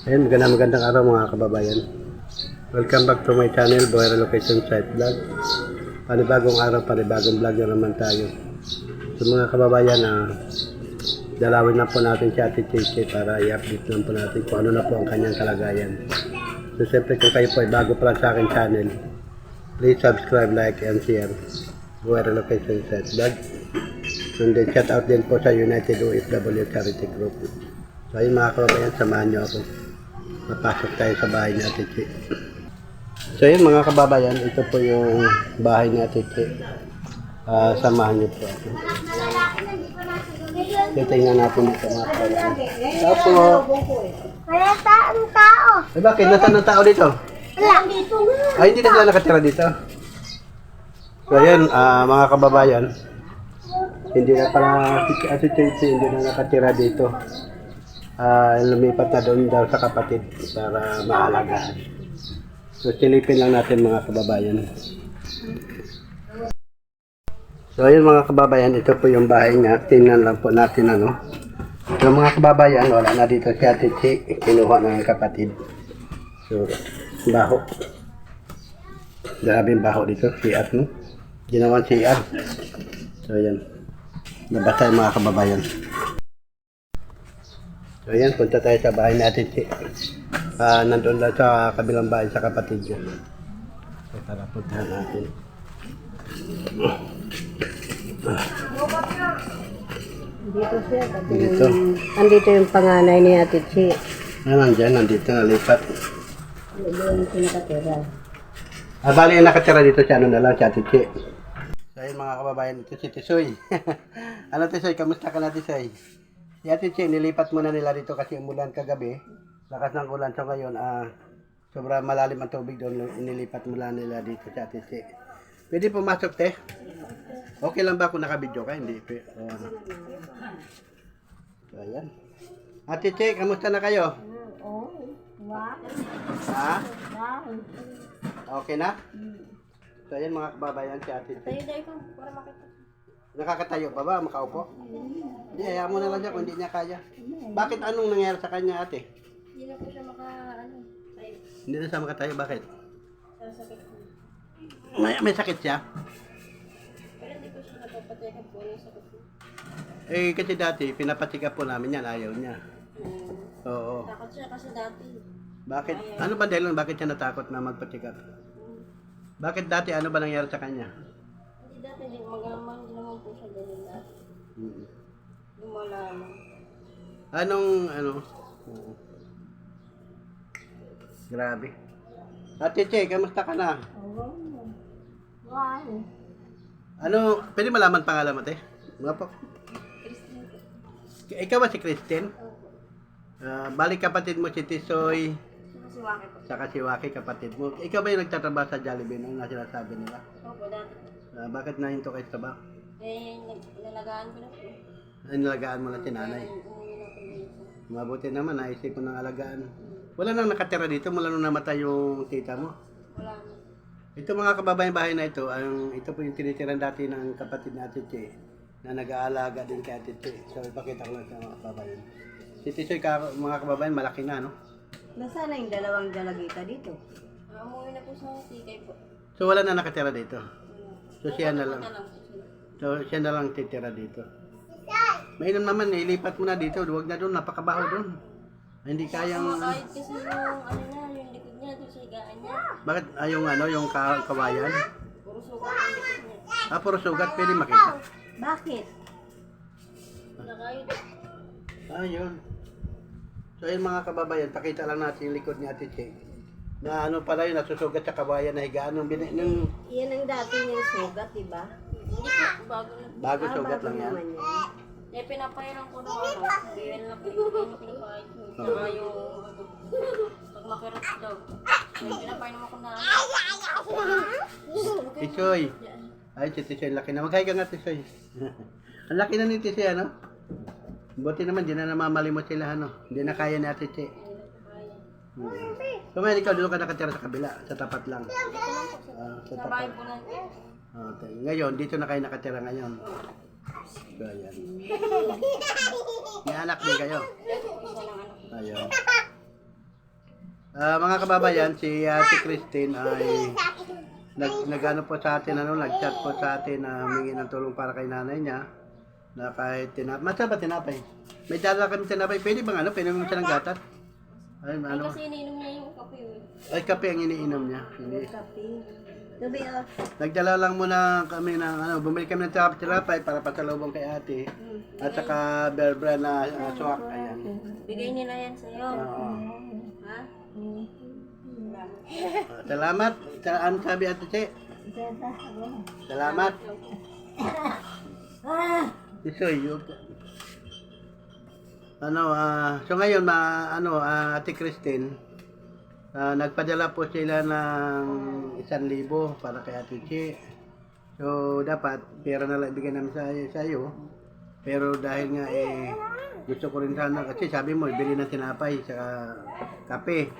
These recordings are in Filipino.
Ayun, magandang magandang araw mga kababayan. Welcome back to my channel, Boy Relocation Site Vlog. Panibagong araw, panibagong vlog na naman tayo. So mga kababayan, ah, dalawin na po natin si Ate Chichi para i-update lang po natin kung ano na po ang kanyang kalagayan. So siyempre kung kayo po ay bago pa lang sa akin channel, please subscribe, like, and share. Boy Relocation Site Vlog. And then shout out din po sa United OFW Charity Group. So ayun mga kababayan, samahan niyo ako. Mapasok tayo sa bahay ni Ate Chi. So ayun mga kababayan, ito po yung bahay ni Ate Chi. Ah, samahan niyo po ako. Titingnan natin dito mga kababayan. Tapos, Wala taong tao. eh bakit? Nasaan ang tao dito? Wala. Dito nga. Ay, hindi na sila nakatira dito. So ayun, ah, mga kababayan, hindi na pala si Ate Chi hindi na nakatira dito. Ah, lumipat na doon daw sa kapatid para maalagaan. So silipin lang natin mga kababayan. So ayun mga kababayan, ito po yung bahay niya. Tingnan lang po natin ano. So mga kababayan, wala na dito si Ate Chi. Kinuha ng kapatid. So, baho. Grabe yung baho dito. CR, no? Ginawan CR. So, yan. Nabasa yung mga kababayan. So, yan. Punta tayo sa bahay natin. Ah nandun lang sa kabilang bahay sa kapatid ko. So, tara, puntahan natin. Dito siya. Dito. Andito yung panganay ni Ate Chi. Ah, nandyan. Nandito nalipat. Doon siya nakatira. Ah, bali yung nakatira dito si ano na lang, si Ate Chi. So, ayun mga kababayan, ito si Tisoy. ano Tisoy, kamusta ka na Tisoy? Si Ate Chi, nilipat muna nila dito kasi umulan kagabi. Lakas ng ulan. So ngayon, ah, sobra malalim ang tubig doon. Inilipat mula nila dito si Ate Chi. Pwede pumasok, te? Okay lang ba kung nakabidyo ka? Hindi. O, ano. So, ayan. Ate Chi, kamusta na kayo? Oo. Wow. Ha? Wow. Okay na? So, ayan mga kababayan si Ate Chi. Tayo dahil ko para makita. Nakakatayo pa ba? Makaupo? Hindi, hayaan mo na lang siya kung hindi niya kaya. Bakit anong nangyari sa kanya ate? Hindi na po siya maka, ano, tayo. Hindi na siya makatayo. Bakit? Sa sakit ko. May, may sakit siya? Pero hindi ko siya napapatayakan po yung sakit ko. Eh, kasi dati, pinapatika po namin yan. Ayaw niya. Hmm. Oo. Takot siya kasi dati. Bakit? Ano ba dahilan? Bakit siya natakot na magpatika? Bakit dati? Ano ba nangyari sa kanya? Hindi dati, hindi magaman, naman po siya ganun dati. Mm. Lumala lang. Anong, ano? Oo. Grabe. Ate Che, kamusta ka na? Oo. Wow. Ano, pwede malaman pangalan mo, te? Mga po. Ikaw ba si Christine? Ah, balik kapatid mo si Tisoy, Kasi wakit po. saka si Waki kapatid mo. Ikaw ba yung nagtatrabaho sa Jollibee nung na sinasabi nila? Opo, dati. Ah, bakit nahinto kayo sa trabaho? Eh, nilalagaan ko na po. Ay, nalagaan mo na si nanay. Mabuti naman, naisip ko ng alagaan. Wala nang nakatira dito mula nung namatay yung tita mo. Wala na. Ito mga kababayan bahay na ito, ang ito po yung tinitiran dati ng kapatid na Ate Che na nag-aalaga din kay Ate Che. So ipakita ko lang sa mga kababayan. Si Tisoy, ka, mga kababayan, malaki na, no? Nasaan na yung dalawang dalagita dito? Ah, umuwi na po sa tikay po. So wala na nakatira dito. So siya na lang. So siya na lang titira dito. Mainam naman, ilipat mo na dito. Huwag na doon, napakabaho doon. Hindi kayang... Kahit kasi yung ano na, yung likod niya, yung sigaan niya. Bakit ah, yung ano, yung ka- kawayan? Puro sugat yung likod niya. Ah, puro sugat, pwede makita. Bakit? Nakayod. Ah, yun. So yun mga kababayan, pakita lang natin yung likod ni Ate Che. Na ano pala yun, nasusugat sa kawayan na higaan ng bin... Nung Yan ang dati niyang sugat, di ba? Bago na. bago sugat lang yan. Eh, pinapailan ko ng ano, biyan lang po yung pinapailan ko. Saka yung, pag makirat daw, pinapailan ako na, Tisoy. Ay, si Tisoy, laki na. Maghay ka nga, Tisoy. Ang laki na ni Tisoy, ano? Buti naman, di na namamalimot sila, ano? Hindi na kaya ni Ate Che. Hmm. So, ngayon ikaw, doon ka nakatira sa kabila, sa tapat lang. Ah, sa sa bahay tapat. po natin. Okay. Ngayon, dito na kayo nakatira ngayon. So, ayan. May anak din kayo. Ayun. Ah, mga kababayan, si Ate Christine ay nag nagano po sa atin ano, nag-chat po sa atin na humingi ng tulong para kay nanay niya na kahit tinapay. Masarap ba tinapay? May dala kami tinapay. Pwede bang ano? Pwede mo siya ng gatas? Ay, Ay, ano? kasi ininom niya yung kape. eh. Ay, kape ang iniinom niya. Hindi. Kape. Gabi ah. Nagdala lang muna kami ng ano, bumili kami ng tap tinapay para pasalubong kay ate. At saka bear brand na uh, swak. Ayan. Bigay nila yan sa'yo. Oo. Ha? Ah, Salamat. Sa, ano sabi ate Che? Salamat. Isoy. Ano, ah, so ngayon, ma, ano, ah, Ate Christine, ah, nagpadala po sila ng isang libo para kay Ate Che. So, dapat, pera na lang ibigay namin sa, sa iyo. Pero dahil nga, eh, gusto ko rin sana, kasi sabi mo, bili ng tinapay, saka kape.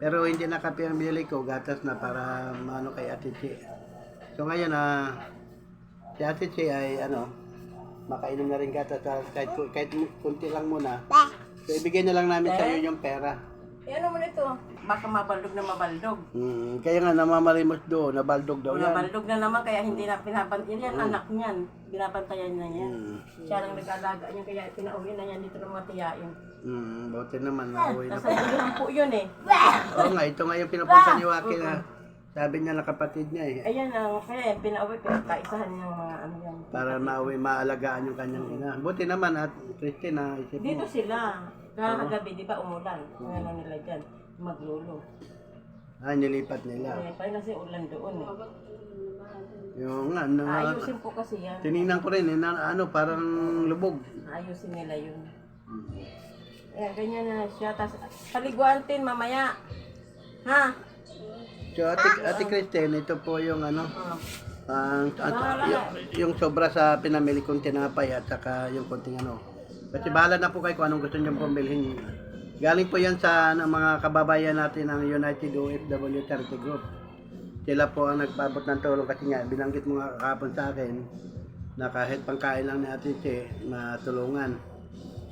Pero hindi na kape ang binili ko, gatas na para maano kay Ate Che. So ngayon, ah, si Ate Che ay, ano, makainom na rin gatas ah, kahit, kahit kunti lang muna. So, ibigay na lang namin sa iyo yung pera. Eh, ano mo nito? Baka mabaldog na mabaldog. Mm, kaya nga namamalimos doon, nabaldog daw yan. nabaldog na naman, kaya hindi na pinapantayan. Yan, anak niyan. Binabantayan na yan. Mm, Siya lang nag-alaga niya, kaya pinauwi na yan dito ng mga tiyain. mm, buti naman, nauwi na Nasa pa. ilang po yun eh. Oo nga, ito nga yung pinupunta ni Waki na sabi niya na kapatid niya eh. Ayan, ang kaya pinauwi, pinagkaisahan niya yung mga ano yan. Para mauwi, maalagaan yung kanyang ina. Buti naman at Christine na isip Dito mo. sila. Kagabi, di ba umulan? Yung ano nila dyan, maglulo. Ah, nilipat nila. Kaya pa kasi ulan doon eh. Yung nga, na, Ayusin po kasi yan. tinignan ko rin eh, na, ano, parang lubog. Ayusin nila yun. Ayan, ganyan na siya. Tapos, paliguan tin mamaya. Ha? So, Ate, Ate Christine, ito po yung ano, Oh. ang at, yung, yung sobra sa pinamili kong tinapay at saka yung konting ano. Kasi bahala na po kayo kung anong gusto niyo pong bilhin. Galing po yan sa ano, mga kababayan natin ng United OFW Charity Group. Sila po ang nagpabot ng tulong kasi nga, binanggit mo nga kahapon sa akin na kahit pangkain lang ni Ate Che, matulungan.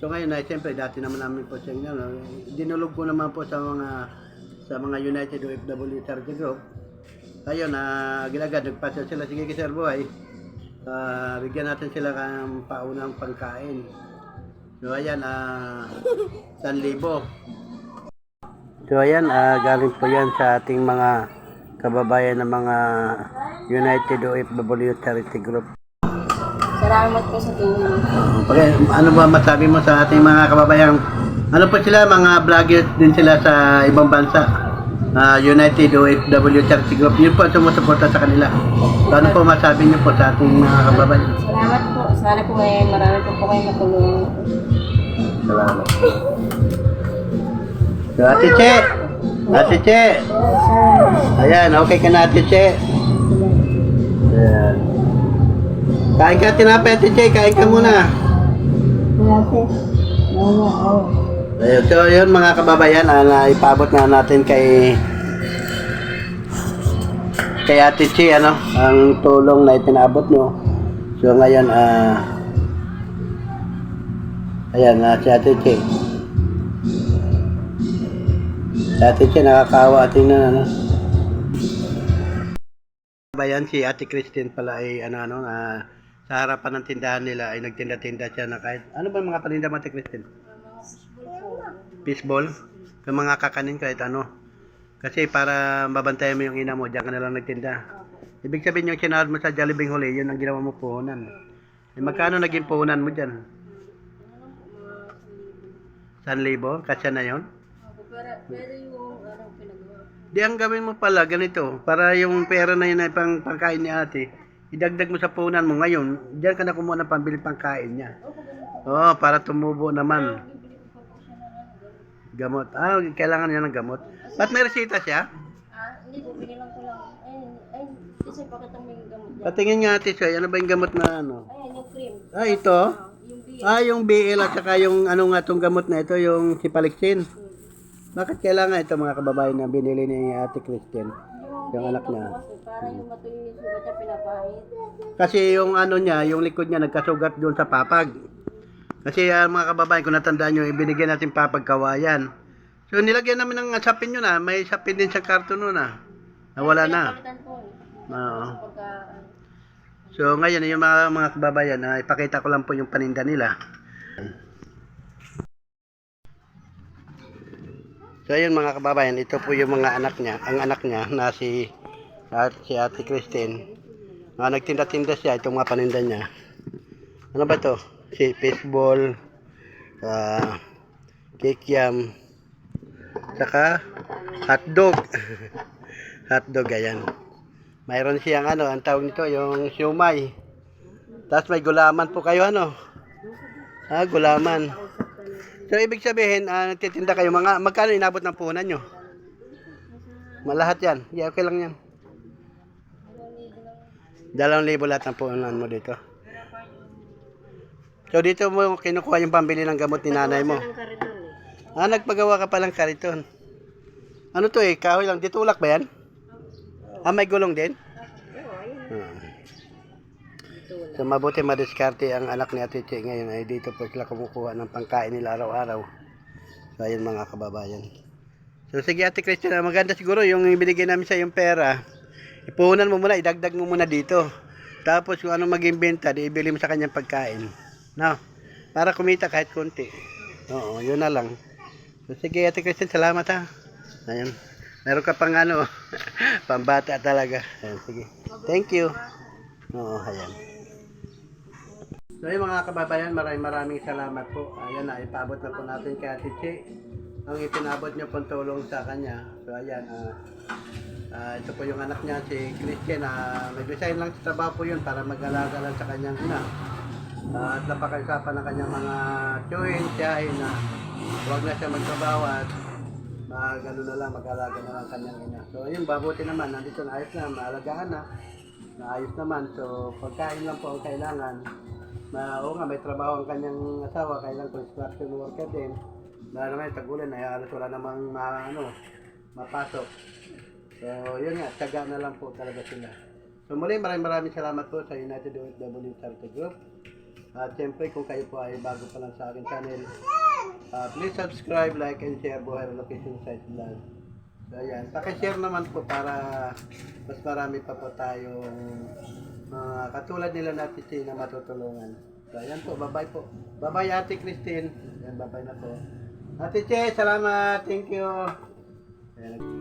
So ngayon ay siyempre dati naman namin po siya ano, dinulog ko naman po sa mga sa mga United OFW Charity Group. Ayun, na ginagad, nagpasya sila, sige Sir Boy, ah, bigyan natin sila ng paunang pangkain. So ayan, ah, 1,000. So ayan, ah, galing po yan sa ating mga kababayan ng mga United OFW Charity Group. Salamat po sa tulong. Okay, ano ba masabi mo sa ating mga kababayan? Ano po sila, mga vloggers din sila sa ibang bansa. Ah, United OFW Charity Group. Yun po ang sumusuporta sa kanila. So, ano po masabi niyo po sa ating mga kababayan? Salamat po. Sana po ngayon marami po po kayo matulungan. Salamat. So, Ate Che! Ate Che! Ayan, okay ka na Ate Che? Ayan. Kain ka tinapay Ate Che, kain ka muna. Ayun, so yun mga kababayan, ah, ipabot na natin kay kay Ate Chi, ano, ang tulong na itinabot nyo. So ngayon, ah, ayan, na si Ate Chi. Si Ate Chi, nakakawa atin na, ano. Bayan, si Ate Christine pala ay, ano, ano, ah, sa harapan ng tindahan nila ay nagtinda-tinda siya na kahit, ano ba mga paninda mo, Ate Christine? fishball, yung mga kakanin kahit ano. Kasi para mabantayan mo yung ina mo, diyan ka na lang nagtinda. Ibig sabihin yung sinahod mo sa Jollibee huli, yun ang ginawa mo puhunan. Eh, magkano naging puhunan mo dyan? San libo? Kasya na yon? Pero, yung ano pinagawa. Di ang gawin mo pala ganito, para yung pera na yun ay pang pangkain ni ate, idagdag mo sa puhunan mo ngayon, diyan ka na kumuha ng pambili pangkain niya. Oo, para tumubo naman. Gamot. Ah, kailangan niya ng gamot. Ba't may resita siya? Ah, hindi po. Binilang ko kasi pakita mo yung gamot dyan. Patingin nga ate siya, ano ba yung gamot na ano? Ayan, yung cream. Ah, ito? Yung B. Ah, yung BL at saka yung ano nga tong gamot na ito, yung Sipalixin. Bakit kailangan ito mga kababayan na binili ni ate Christian? Yung anak niya. Kasi para yung matuloy yung sugat niya pinapahit. Kasi yung ano niya, yung likod niya nagkasugat doon sa papag. Kasi ah, mga kababayan, kung natandaan nyo, ibinigyan natin papag kawayan. So nilagyan namin ng sapin yun ah. May sapin din sa karton nun ah. Nawala na. Pinapalitan po. Oo. Pagka, So ngayon yung mga, mga kababayan, ah, ipakita ko lang po yung paninda nila. So ayun mga kababayan, ito po yung mga anak niya. Ang anak niya na si, at, si Ate Christine. Uh, nagtinda-tinda siya itong mga paninda niya. Ano ba to? Si fishball, uh, kikiam, saka hotdog. hotdog, ayan. Mayroon siyang ano, ang tawag nito, yung siumay. Tapos may gulaman po kayo, ano? Ah, gulaman. So, ibig sabihin, ah, nagtitinda kayo, mga, magkano inabot ng puhunan nyo? Malahat yan. Yeah, okay lang yan. Dalawang libo lahat ng puhunan mo dito. So, dito mo kinukuha yung pambili ng gamot ni nanay mo. Eh. Ah, nagpagawa ka palang kariton. Ano to eh, kahoy lang. Ditulak ba yan? Ah, may gulong din? Ah. So, mabuti madiskarte ang anak ni Ate Che ngayon ay dito po sila kumukuha ng pangkain nila araw-araw. So, ayun mga kababayan. So, sige Ate Christian, maganda siguro yung binigay namin sa yung pera. Ipuhunan mo muna, idagdag mo muna dito. Tapos kung ano maging benta, di ibili mo sa kanyang pagkain. No? Para kumita kahit konti. Oo, yun na lang. So, sige Ate Christian, salamat ha. Ayun. Meron ka pang ano, pambata talaga. Ayun, sige. Thank you. Oo, ayan. So yung mga kababayan, maraming maraming salamat po. Ayan na, ipaabot na po natin kay Ate Che. Ang ipinabot niyo pong tulong sa kanya. So ayan, ah, ah, ito po yung anak niya, si Christian. Uh, nag-resign lang sa trabaho po yun para mag-alaga lang sa kanyang ina. Ah, at napakaisapan ng kanyang mga chewin, tiyahin na huwag na siya magtrabaho at mag ano na lang, mag-alaga na lang kanyang ina. So ayun, babuti naman, nandito na ayos na, maalagaan na. Naayos naman, so pagkain lang po ang kailangan. Na, oo nga, may trabaho ang kanyang asawa, kailang construction worker din. Na naman, tagulan, ay halos wala namang ma, ano, mapasok. So, yun nga, tiyaga na lang po talaga sila. So, muli, maraming maraming salamat po sa United OFW Charity Group. At siyempre, kung kayo po ay bago pa lang sa akin channel, ah, please subscribe, like, and share Buhay Location Site Vlog. So, ayan. Pakishare naman po para mas marami pa po tayong mga katulad nila natin si na matutulungan. So, ayan po. Bye-bye po. Bye-bye, Ate Christine. Ayan, bye-bye na po. Ate Che, salamat. Thank you. Ayan.